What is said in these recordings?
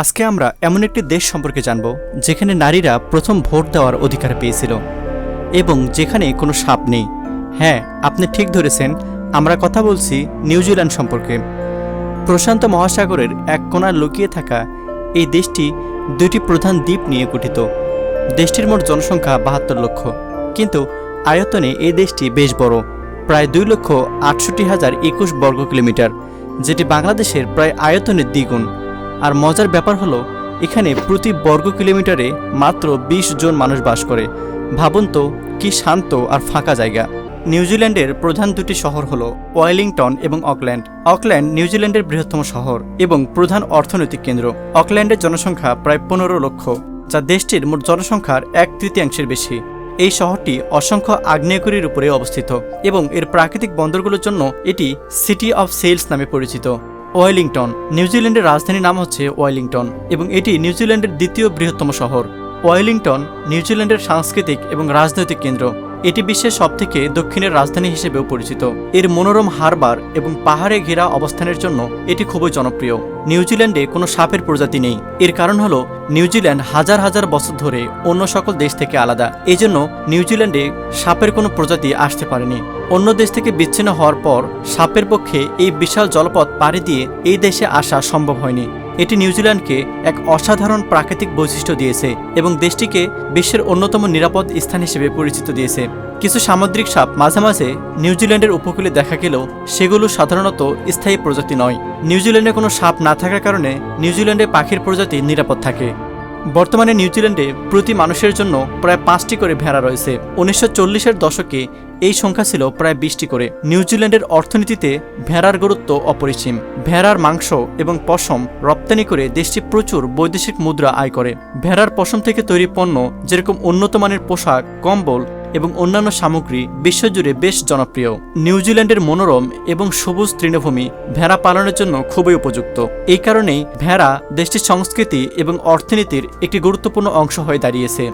আজকে আমরা এমন একটি দেশ সম্পর্কে জানব, যেখানে নারীরা প্রথম ভোট দেওয়ার অধিকার পেয়েছিল এবং যেখানে কোনো সাপ নেই। হ্যাঁ আপনি ঠিক ধরেছেন, আমরা কথা বলছি নিউজিল্যান্ড সম্পর্কে। প্রশান্ত মহাসাগরের এক কোণায় লুকিয়ে থাকা এই দেশটি দুটি প্রধান দ্বীপ নিয়ে গঠিত। দেশটির মোট জনসংখ্যা বাহাত্তর লক্ষ। কিন্তু আয়তনে এই দেশটি বেশ বড়, প্রায় দুই লক্ষ আটষট্টি হাজার একুশ বর্গ কিলোমিটার যেটি বাংলাদেশের প্রায় আয়তনের দ্বিগুণ। আর মজার ব্যাপার হলো, এখানে প্রতি বর্গ কিলোমিটারে মাত্র ২০ জন মানুষ বাস করে। ভাবুন তো, কি শান্ত আর ফাঁকা জায়গা। নিউজিল্যান্ডের প্রধান দুটি শহর হলো ওয়েলিংটন এবং অকল্যান্ড। অকল্যান্ড নিউজিল্যান্ডের বৃহত্তম শহর এবং প্রধান অর্থনৈতিক কেন্দ্র। অকল্যান্ডের জনসংখ্যা প্রায় পনেরো লক্ষ, যা দেশটির মোট জনসংখ্যার এক তৃতীয়াংশের বেশি। এই শহরটি অসংখ্য আগ্নেয়গিরির উপরে অবস্থিত এবং এর প্রাকৃতিক বন্দরগুলোর জন্য এটি সিটি অফ সেলস নামে পরিচিত। ওয়েলিংটন নিউজিল্যান্ডের রাজধানীর নাম হচ্ছে ওয়েলিংটন এবং এটি নিউজিল্যান্ডের দ্বিতীয় বৃহত্তম শহর। ওয়েলিংটন নিউজিল্যান্ডের সাংস্কৃতিক এবং রাজনৈতিক কেন্দ্র। এটি বিশ্বের সবথেকে দক্ষিণের রাজধানী হিসেবেও পরিচিত। এর মনোরম হারবার এবং পাহাড়ে ঘেরা অবস্থানের জন্য এটি খুবই জনপ্রিয়। নিউজিল্যান্ডে কোনো সাপের প্রজাতি নেই। এর কারণ হলো নিউজিল্যান্ড হাজার হাজার বছর ধরে অন্য সকল দেশ থেকে আলাদা। এজন্য নিউজিল্যান্ডে সাপের কোনো প্রজাতি আসতে পারেনি। অন্য দেশ থেকে বিচ্ছিন্ন হওয়ার পর, সাপের পক্ষে এই বিশাল জলপথ পাড়ি দিয়ে এই দেশে আসা সম্ভব হয়নি। এটি নিউজিল্যান্ডকে এক অসাধারণ প্রাকৃতিক বৈশিষ্ট্য দিয়েছে এবং দেশটিকে বিশ্বের অন্যতম নিরাপদ স্থান হিসেবে পরিচিত দিয়েছে। কিছু সামুদ্রিক সাপ মাঝে মাঝে নিউজিল্যান্ডের উপকূলে দেখা গেলেও সেগুলো সাধারণত স্থায়ী প্রজাতি নয়। নিউজিল্যান্ডে কোনো সাপ না থাকার কারণে নিউজিল্যান্ডে পাখির প্রজাতি নিরাপদ থাকে। বর্তমানে নিউজিল্যান্ডে প্রতি মানুষের জন্য প্রায় পাঁচটি করে ভেড়া রয়েছে। উনিশশো চল্লিশের দশকে এই সংখ্যা ছিল প্রায় বিশটি করে। নিউজিল্যান্ডের অর্থনীতিতে ভেড়ার গুরুত্ব অপরিসীম। ভেড়ার মাংস এবং পশম রপ্তানি করে দেশটি প্রচুর বৈদেশিক মুদ্রা আয় করে। ভেড়ার পশম থেকে তৈরি পণ্য, যেরকম উন্নত মানের পোশাক, কম্বল এবং অন্যান্য সামগ্রী, বিশ্বজুড়ে বেশ জনপ্রিয়। নিউজিল্যান্ডের মনোরম এবং সবুজ তৃণভূমি ভেড়া পালনের জন্য খুবই উপযুক্ত। এই কারণেই ভেড়া দেশটির সংস্কৃতি এবং অর্থনীতির একটি গুরুত্বপূর্ণ অংশ হয়ে দাঁড়িয়েছে।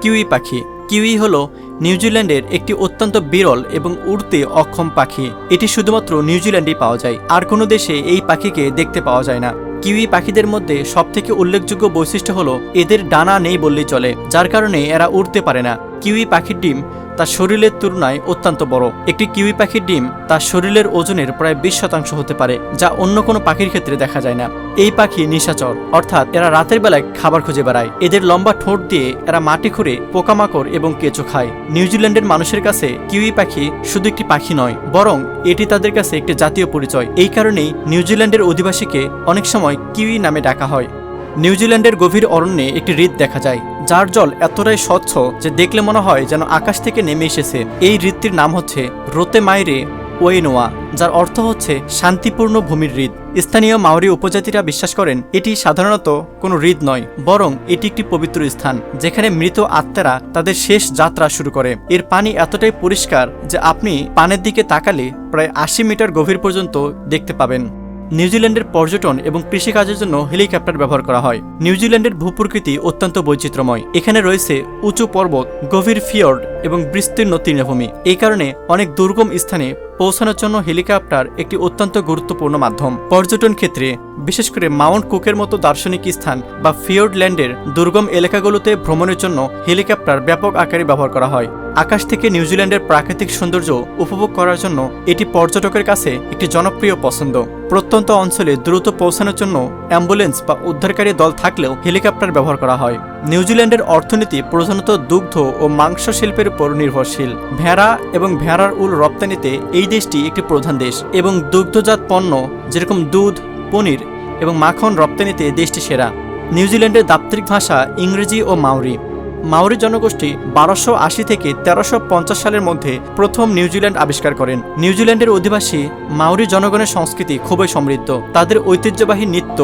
কিউই পাখি। কিউই হল নিউজিল্যান্ডের একটি অত্যন্ত বিরল এবং উড়তে অক্ষম পাখি। এটি শুধুমাত্র নিউজিল্যান্ডেই পাওয়া যায়। আর কোনো দেশে এই পাখিকে দেখতে পাওয়া যায় না। কিউই পাখিদের মধ্যে সবথেকে উল্লেখযোগ্য বৈশিষ্ট্য হলো এদের ডানা নেই বললেই চলে, যার কারণে এরা উড়তে পারে না। কিউই পাখির ডিম তার শরীরের তুলনায় অত্যন্ত বড়। একটি কিউই পাখির ডিম তার শরীরের ওজনের প্রায় বিশ শতাংশ হতে পারে, যা অন্য কোনো পাখির ক্ষেত্রে দেখা যায় না। এই পাখি নিশাচর, অর্থাৎ এরা রাতের বেলায় খাবার খুঁজে বেড়ায়। এদের লম্বা ঠোঁট দিয়ে এরা মাটি খুঁড়ে পোকামাকড় এবং কেঁচো খায়। নিউজিল্যান্ডের মানুষের কাছে কিউই পাখি শুধু একটি পাখি নয়, বরং এটি তাদের কাছে একটি জাতীয় পরিচয়। এই কারণেই নিউজিল্যান্ডের অধিবাসীকে অনেক সময় কিউই নামে ডাকা হয়। নিউজিল্যান্ডের গভীর অরণ্যে একটি হৃদ দেখা যায়। যার জল এতটাই স্বচ্ছ যে দেখলে মনে হয় যেন আকাশ থেকে নেমে এসেছে। এই হ্রদটির নাম হচ্ছে রোতে মাইরে ওয়েনোয়া, যার অর্থ হচ্ছে শান্তিপূর্ণ ভূমির হৃদ। স্থানীয় মাওরি উপজাতিরা বিশ্বাস করেন, এটি সাধারণত কোনো হৃদ নয়, বরং এটি একটি পবিত্র স্থান, যেখানে মৃত আত্মারা তাদের শেষ যাত্রা শুরু করে। এর পানি এতটাই পরিষ্কার যে আপনি পানের দিকে তাকালে প্রায় আশি মিটার গভীর পর্যন্ত দেখতে পাবেন। নিউজিল্যান্ডের পর্যটন এবং কৃষিকাজের জন্য হেলিকপ্টার ব্যবহার করা হয়। নিউজিল্যান্ডের ভূপ্রকৃতি অত্যন্ত বৈচিত্র্যময়। এখানে রয়েছে উঁচু পর্বত, গভীর ফিয়র্ড এবং বিস্তীর্ণ তৃণভূমি। এই কারণে অনেক দুর্গম স্থানে পৌঁছানোর জন্য হেলিকপ্টার একটি অত্যন্ত গুরুত্বপূর্ণ মাধ্যম। পর্যটন ক্ষেত্রে, বিশেষ করে মাউন্ট কুকের মতো দার্শনিক স্থান বা ফিওর্ডল্যান্ডের দুর্গম এলাকাগুলোতে ভ্রমণের জন্য হেলিকপ্টার ব্যাপক আকারে ব্যবহার করা হয়। আকাশ থেকে নিউজিল্যান্ডের প্রাকৃতিক সৌন্দর্য উপভোগ করার জন্য এটি পর্যটকের কাছে একটি জনপ্রিয় পছন্দ। প্রত্যন্ত অঞ্চলে দ্রুত পৌঁছানোর জন্য অ্যাম্বুলেন্স বা উদ্ধারকারী দল থাকলেও হেলিকপ্টার ব্যবহার করা হয়। নিউজিল্যান্ডের অর্থনীতি প্রধানত দুগ্ধ ও মাংস শিল্পের উপর নির্ভরশীল। ভেড়া এবং ভেড়ার উল রপ্তানিতে এই দেশটি একটি প্রধান দেশ এবং দুগ্ধজাত পণ্য যেরকম দুধ, পনির এবং মাখন রপ্তানিতে দেশটি সেরা। নিউজিল্যান্ডের দাপ্তরিক ভাষা ইংরেজি ও মাউরি মাউরি জনগোষ্ঠী বারোশো আশি থেকে তেরোশো পঞ্চাশ সালের মধ্যে প্রথম নিউজিল্যান্ড আবিষ্কার করেন। নিউজিল্যান্ডের অধিবাসী মাউরি জনগণের সংস্কৃতি খুবই সমৃদ্ধ। তাদের ঐতিহ্যবাহী নৃত্য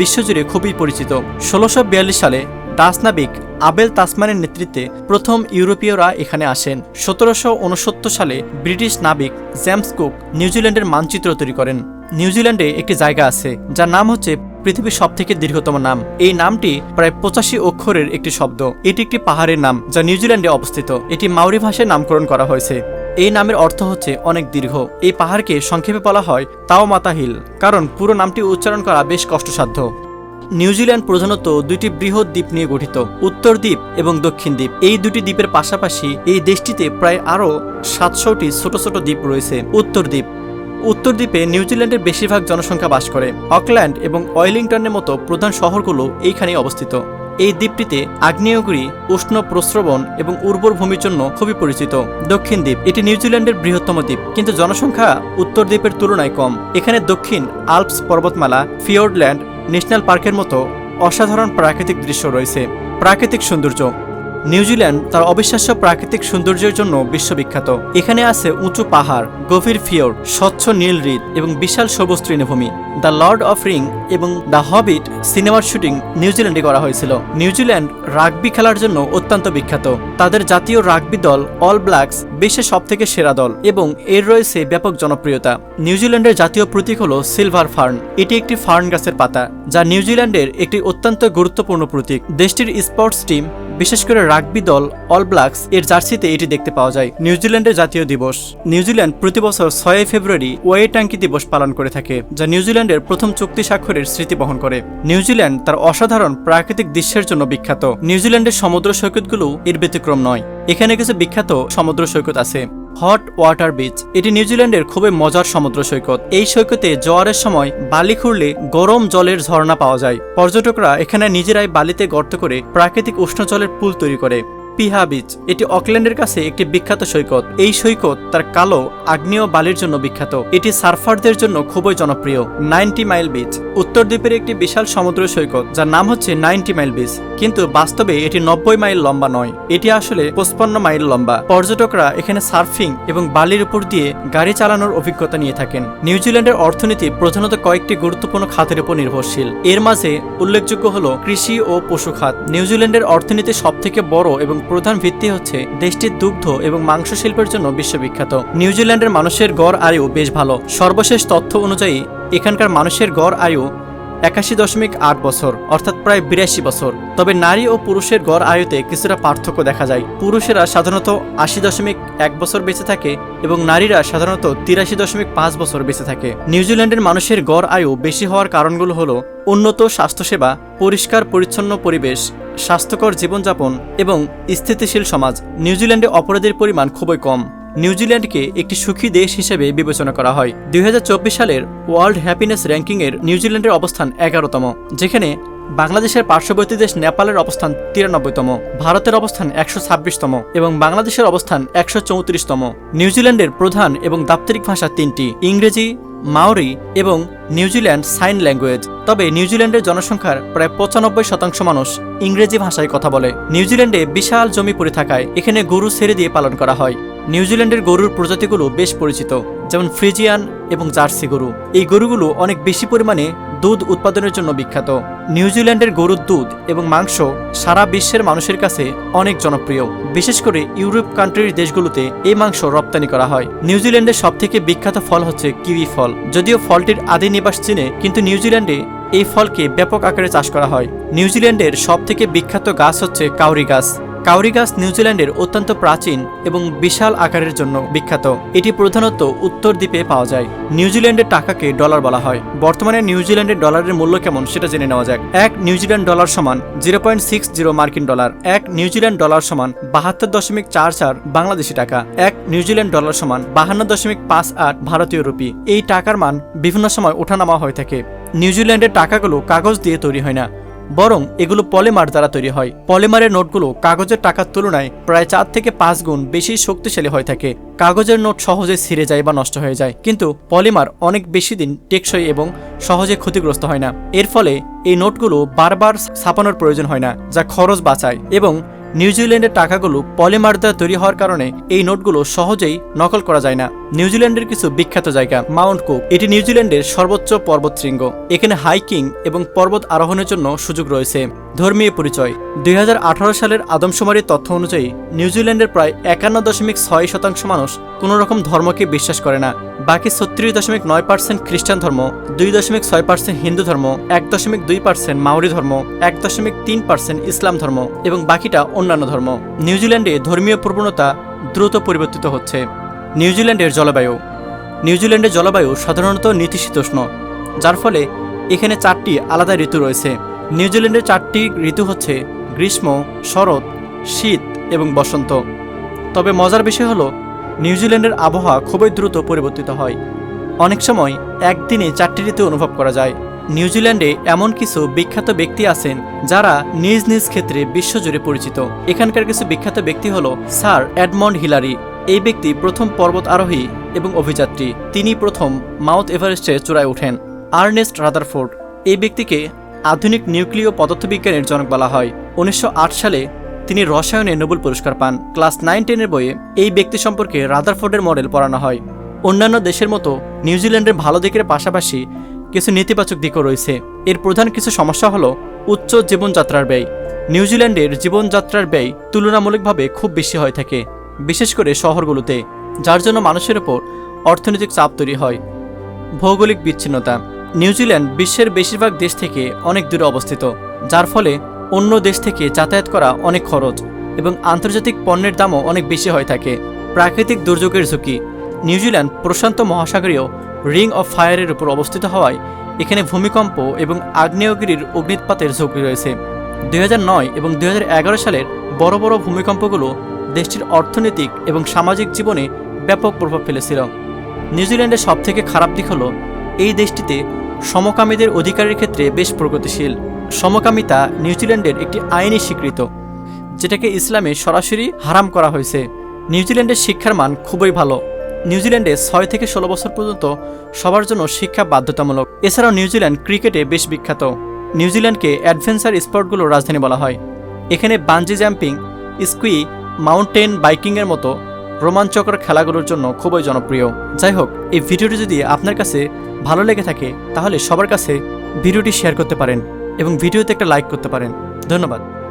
বিশ্বজুড়ে খুবই পরিচিত। ষোলোশো সালে ডাচ নাবিক আবেল তাসমানের নেতৃত্বে প্রথম ইউরোপীয়রা এখানে আসেন। সতেরোশো উনসত্তর সালে ব্রিটিশ নাবিক জেমস কুক নিউজিল্যান্ডের মানচিত্র তৈরি করেন। নিউজিল্যান্ডে একটি জায়গা আছে, যার নাম হচ্ছে পৃথিবীর সবথেকে দীর্ঘতম নাম। এই নামটি প্রায় পঁচাশি অক্ষরের একটি শব্দ। এটি একটি পাহাড়ের নাম, যা নিউজিল্যান্ডে অবস্থিত। এটি মাউরি ভাষায় নামকরণ করা হয়েছে। এই নামের অর্থ হচ্ছে অনেক দীর্ঘ। এই পাহাড়কে সংক্ষেপে বলা হয় তাও মাতা হিল, কারণ পুরো নামটি উচ্চারণ করা বেশ কষ্টসাধ্য। নিউজিল্যান্ড প্রধানত দুইটি বৃহৎ দ্বীপ নিয়ে গঠিত, উত্তর দ্বীপ এবং দক্ষিণ দ্বীপ। এই দুটি দ্বীপের পাশাপাশি এই দেশটিতে প্রায় আরও সাতশোটি ছোট ছোট দ্বীপ রয়েছে। উত্তর দ্বীপ উত্তর দ্বীপে নিউজিল্যান্ডের বেশিরভাগ জনসংখ্যা বাস করে। অকল্যান্ড এবং ওয়েলিংটনের মতো প্রধান শহরগুলো এইখানেই অবস্থিত। এই দ্বীপটিতে আগ্নেয়গিরি, উষ্ণ প্রস্রবণ এবং উর্বর ভূমির জন্য খুবই পরিচিত। দক্ষিণ দ্বীপ, এটি নিউজিল্যান্ডের বৃহত্তম দ্বীপ, কিন্তু জনসংখ্যা উত্তর দ্বীপের তুলনায় কম। এখানে দক্ষিণ আল্পস পর্বতমালা ফিওর্ডল্যান্ড ন্যাশনাল পার্কের মতো অসাধারণ প্রাকৃতিক দৃশ্য রয়েছে। প্রাকৃতিক সৌন্দর্য নিউজিল্যান্ড তার অবিশ্বাস্য প্রাকৃতিক সৌন্দর্যের জন্য বিশ্ববিখ্যাত। এখানে আছে উঁচু পাহাড়, গভীর ফিওর, স্বচ্ছ নীল হ্রদ এবং বিশাল সবুজ তৃণভূমি। দ্য লর্ড অফ রিং এবং দ্য হবিট সিনেমার শুটিং নিউজিল্যান্ডে করা হয়েছিল। নিউজিল্যান্ড রাগবি খেলার জন্য অত্যন্ত বিখ্যাত। তাদের জাতীয় রাগবি দল অল ব্ল্যাকস বিশ্বের সবথেকে সেরা দল এবং এর রয়েছে ব্যাপক জনপ্রিয়তা। নিউজিল্যান্ডের জাতীয় প্রতীক হল সিলভার ফার্ন। এটি একটি ফার্ন গাছের পাতা, যা নিউজিল্যান্ডের একটি অত্যন্ত গুরুত্বপূর্ণ প্রতীক। দেশটির স্পোর্টস টিম বিশেষ করে রাগবি দল অল ব্ল্যাকস এর জার্সিতে এটি দেখতে পাওয়া যায়। নিউজিল্যান্ডের জাতীয় দিবস। নিউজিল্যান্ড প্রতি বছর ছয়ই ফেব্রুয়ারি ওয়ে ট্যাঙ্কি দিবস পালন করে থাকে, যা নিউজিল্যান্ডের প্রথম চুক্তি স্বাক্ষরের স্মৃতি বহন করে। নিউজিল্যান্ড তার অসাধারণ প্রাকৃতিক দৃশ্যের জন্য বিখ্যাত। নিউজিল্যান্ডের সমুদ্র সৈকতগুলো এর ব্যতিক্রম নয়। এখানে কিছু বিখ্যাত সমুদ্র সৈকত আছে। Hot water beach. এটি নিউজিল্যান্ডের খুবই মজার সমুদ্র সৈকত। এই সৈকতে জোয়ারের সময় বালি খুঁড়লে গরম জলের ঝর্ণা পাওয়া যায়। পর্যটকরা এখানে নিজেরাই বালিতে গর্ত করে প্রাকৃতিক উষ্ণ জলের পুল তৈরি করে। পিহা বিচ, এটি অকল্যান্ডের কাছে একটি বিখ্যাত সৈকত। এই সৈকত তার কালো, আগ্নেয় বালির জন্য বিখ্যাত। এটি সার্ফারদের জন্য খুবই জনপ্রিয়, নাইনটি মাইল বিচ। উত্তর দ্বীপের একটি বিশাল সমুদ্র সৈকত, যার নাম হচ্ছে নাইনটি মাইল বিচ। কিন্তু বাস্তবে এটি নব্বই মাইল লম্বা নয়, এটি আসলে পঁচপান্ন মাইল লম্বা। পর্যটকরা এখানে সার্ফিং এবং বালির উপর দিয়ে গাড়ি চালানোর অভিজ্ঞতা নিয়ে থাকেন। নিউজিল্যান্ডের অর্থনীতি প্রধানত কয়েকটি গুরুত্বপূর্ণ খাতের উপর নির্ভরশীল। এর মাঝে উল্লেখযোগ্য হল কৃষি ও পশু খাত। নিউজিল্যান্ডের অর্থনীতি সবথেকে বড় এবং প্রধান ভিত্তি হচ্ছে দেশটির দুগ্ধ এবং মাংস শিল্পের জন্য বিশ্ববিখ্যাত। নিউজিল্যান্ডের মানুষের গড় আয়ু বেশ ভালো। সর্বশেষ তথ্য অনুযায়ী, এখানকার মানুষের গড় আয়ু একাশি দশমিক আট বছর, অর্থাৎ প্রায় বিরাশি বছর। তবে নারী ও পুরুষের গড় আয়ুতে কিছুটা পার্থক্য দেখা যায়। পুরুষেরা সাধারণত আশি দশমিক এক বছর বেঁচে থাকে এবং নারীরা সাধারণত তিরাশি দশমিক পাঁচ বছর বেঁচে থাকে। নিউজিল্যান্ডের মানুষের গড় আয়ু বেশি হওয়ার কারণগুলো হলো উন্নত স্বাস্থ্যসেবা, পরিষ্কার পরিচ্ছন্ন পরিবেশ, স্বাস্থ্যকর জীবনযাপন এবং স্থিতিশীল সমাজ। নিউজিল্যান্ডে অপরাধের পরিমাণ খুবই কম। নিউজিল্যান্ডকে একটি সুখী দেশ হিসেবে বিবেচনা করা হয়। দুই হাজার চব্বিশ সালের ওয়ার্ল্ড হ্যাপিনেস র্যাঙ্কিংয়ের নিউজিল্যান্ডের অবস্থান এগারোতম, যেখানে বাংলাদেশের পার্শ্ববর্তী দেশ নেপালের অবস্থান তিরানব্বইতম, ভারতের অবস্থান একশো ছাব্বিশতম এবং বাংলাদেশের অবস্থান একশো চৌত্রিশতম। নিউজিল্যান্ডের প্রধান এবং দাপ্তরিক ভাষা তিনটি, ইংরেজি, মাওরি এবং নিউজিল্যান্ড সাইন ল্যাঙ্গুয়েজ। তবে নিউজিল্যান্ডের জনসংখ্যার প্রায় পঁচানব্বই শতাংশ মানুষ ইংরেজি ভাষায় কথা বলে। নিউজিল্যান্ডে বিশাল জমি পড়ে থাকায় এখানে গরু ছেড়ে দিয়ে পালন করা হয়। নিউজিল্যান্ডের গরুর প্রজাতিগুলো বেশ পরিচিত, যেমন ফ্রিজিয়ান এবং জার্সি গরু। এই গরুগুলো অনেক বেশি পরিমাণে দুধ উৎপাদনের জন্য বিখ্যাত। নিউজিল্যান্ডের গরুর দুধ এবং মাংস সারা বিশ্বের মানুষের কাছে অনেক জনপ্রিয়। বিশেষ করে ইউরোপ কান্ট্রির দেশগুলোতে এই মাংস রপ্তানি করা হয়। নিউজিল্যান্ডের সবথেকে বিখ্যাত ফল হচ্ছে কিউই ফল। যদিও ফলটির আদি নিবাস চীনে, কিন্তু নিউজিল্যান্ডে এই ফলকে ব্যাপক আকারে চাষ করা হয়। নিউজিল্যান্ডের সবথেকে বিখ্যাত গাছ হচ্ছে কাউরি গাছ। কাউরি গাছ নিউজিল্যান্ডের অত্যন্ত প্রাচীন এবং বিশাল আকারের জন্য বিখ্যাত। এটি প্রধানত উত্তর দ্বীপে পাওয়া যায়। নিউজিল্যান্ডের টাকাকে ডলার বলা হয়। বর্তমানে নিউজিল্যান্ডের ডলারের মূল্য কেমন সেটা জেনে নেওয়া যাক। এক নিউজিল্যান্ড ডলার সমান জিরো পয়েন্ট সিক্স জিরো মার্কিন ডলার। এক নিউজিল্যান্ড ডলার সমান বাহাত্তর দশমিক চার চার বাংলাদেশি টাকা। এক নিউজিল্যান্ড ডলার সমান বাহান্ন দশমিক পাঁচ আট ভারতীয় রুপি। এই টাকার মান বিভিন্ন সময় ওঠানামা হয়ে থাকে। নিউজিল্যান্ডের টাকাগুলো কাগজ দিয়ে তৈরি হয় না। বরং এগুলো পলিমার দ্বারা তৈরি হয়। পলিমারের নোটগুলো কাগজের টাকার তুলনায় প্রায় চার থেকে পাঁচ গুণ বেশি শক্তিশালী হয়ে থাকে। কাগজের নোট সহজে ছিঁড়ে যায় বা নষ্ট হয়ে যায়। কিন্তু পলিমার অনেক বেশি দিন টেকসই এবং সহজে ক্ষতিগ্রস্ত হয় না। এর ফলে এই নোটগুলো বারবার ছাপানোর প্রয়োজন হয় না, যা খরচ বাঁচায় এবং নিউজিল্যান্ডের টাকাগুলো পলিমার দ্বারা তৈরি হওয়ার কারণে এই নোটগুলো সহজেই নকল করা যায় না। নিউজিল্যান্ডের কিছু বিখ্যাত জায়গা, মাউন্ট কুক। এটি নিউজিল্যান্ডের সর্বোচ্চ পর্বত শৃঙ্গ এখানে হাইকিং এবং পর্বত আরোহণের জন্য সুযোগ রয়েছে। ধর্মীয় পরিচয়। দুই হাজার আঠারো সালের আদমশুমারির তথ্য অনুযায়ী, নিউজিল্যান্ডের প্রায় একান্ন দশমিক ছয় শতাংশ মানুষ কোনো রকম ধর্মকে বিশ্বাস করে না। বাকি ছত্রিশ দশমিক নয় পার্সেন্ট খ্রিস্টান ধর্ম, দুই দশমিক ছয় পার্সেন্ট হিন্দু ধর্ম, এক দশমিক দুই পার্সেন্ট মাউরি ধর্ম, এক দশমিক তিন পার্সেন্ট ইসলাম ধর্ম এবং বাকিটা অন্যান্য ধর্ম। নিউজিল্যান্ডে ধর্মীয় প্রবণতা দ্রুত পরিবর্তিত হচ্ছে। নিউজিল্যান্ডের জলবায়ু। নিউজিল্যান্ডের জলবায়ু সাধারণত নীতিশীতোষ্ণ, যার ফলে এখানে চারটি আলাদা ঋতু রয়েছে। নিউজিল্যান্ডের চারটি ঋতু হচ্ছে গ্রীষ্ম, শরৎ, শীত এবং বসন্ত। তবে মজার বিষয় হলো, নিউজিল্যান্ডের আবহাওয়া খুবই দ্রুত পরিবর্তিত হয়। অনেক সময় একদিনে চারটি ঋতু অনুভব করা যায়। নিউজিল্যান্ডে এমন কিছু বিখ্যাত ব্যক্তি আছেন যারা নিজ নিজ ক্ষেত্রে বিশ্বজুড়ে পরিচিত। এখানকার কিছু বিখ্যাত ব্যক্তি হল স্যার এডমন্ড হিলারি। এই ব্যক্তি প্রথম পর্বত আরোহী এবং অভিযাত্রী। তিনি প্রথম মাউথ এভারেস্টের চূড়ায় ওঠেন, আর্নেস্ট রাদারফোর্ড। এই ব্যক্তিকে আধুনিক নিউক্লিয় পদার্থবিজ্ঞানের জনক বলা হয়। উনিশশো আট সালে তিনি রসায়নে নোবেল পুরস্কার পান। ক্লাস নাইন টেনের বইয়ে এই ব্যক্তি সম্পর্কে রাদারফোর্ডের মডেল পড়ানো হয়। অন্যান্য দেশের মতো নিউজিল্যান্ডের ভালো দিকের পাশাপাশি কিছু নেতিবাচক দিকও রয়েছে। এর প্রধান কিছু সমস্যা হলো উচ্চ জীবনযাত্রার ব্যয়। নিউজিল্যান্ডের জীবনযাত্রার ব্যয় তুলনামূলকভাবে খুব বেশি হয়ে থাকে। বিশেষ করে শহরগুলোতে, যার জন্য মানুষের ওপর অর্থনৈতিক চাপ তৈরি হয়। ভৌগোলিক বিচ্ছিন্নতা নিউজিল্যান্ড বিশ্বের বেশিরভাগ দেশ থেকে অনেক দূরে অবস্থিত, যার ফলে অন্য দেশ থেকে যাতায়াত করা অনেক খরচ এবং আন্তর্জাতিক পণ্যের দামও অনেক বেশি হয়ে থাকে। প্রাকৃতিক দুর্যোগের ঝুঁকি নিউজিল্যান্ড প্রশান্ত মহাসাগরীয় রিং অফ ফায়ারের উপর অবস্থিত হওয়ায় এখানে ভূমিকম্প এবং আগ্নেয়গিরির অগ্নিৎপাতের ঝুঁকি রয়েছে। দুই হাজার নয় এবং দুই হাজার এগারো সালের বড় বড় ভূমিকম্পগুলো দেশটির অর্থনৈতিক এবং সামাজিক জীবনে ব্যাপক প্রভাব ফেলেছিল। নিউজিল্যান্ডের সবথেকে খারাপ দিক হলো, এই দেশটিতে সমকামীদের অধিকারের ক্ষেত্রে বেশ প্রগতিশীল। সমকামিতা নিউজিল্যান্ডের একটি আইনি স্বীকৃত, যেটাকে ইসলামে সরাসরি হারাম করা হয়েছে। নিউজিল্যান্ডের শিক্ষার মান খুবই ভালো। নিউজিল্যান্ডে ছয় থেকে ষোলো বছর পর্যন্ত সবার জন্য শিক্ষা বাধ্যতামূলক। এছাড়াও নিউজিল্যান্ড ক্রিকেটে বেশ বিখ্যাত। নিউজিল্যান্ডকে অ্যাডভেঞ্চার স্পটগুলোর রাজধানী বলা হয়। এখানে বাঞ্জি জাম্পিং স্কুই মাউন্টেন বাইকিংয়ের মতো রোমাঞ্চকর খেলাগুলোর জন্য খুবই জনপ্রিয়। যাই হোক এই ভিডিওটি যদি আপনার কাছে ভালো লেগে থাকে, তাহলে সবার কাছে ভিডিওটি শেয়ার করতে পারেন এবং ভিডিওতে একটা লাইক করতে পারেন। ধন্যবাদ।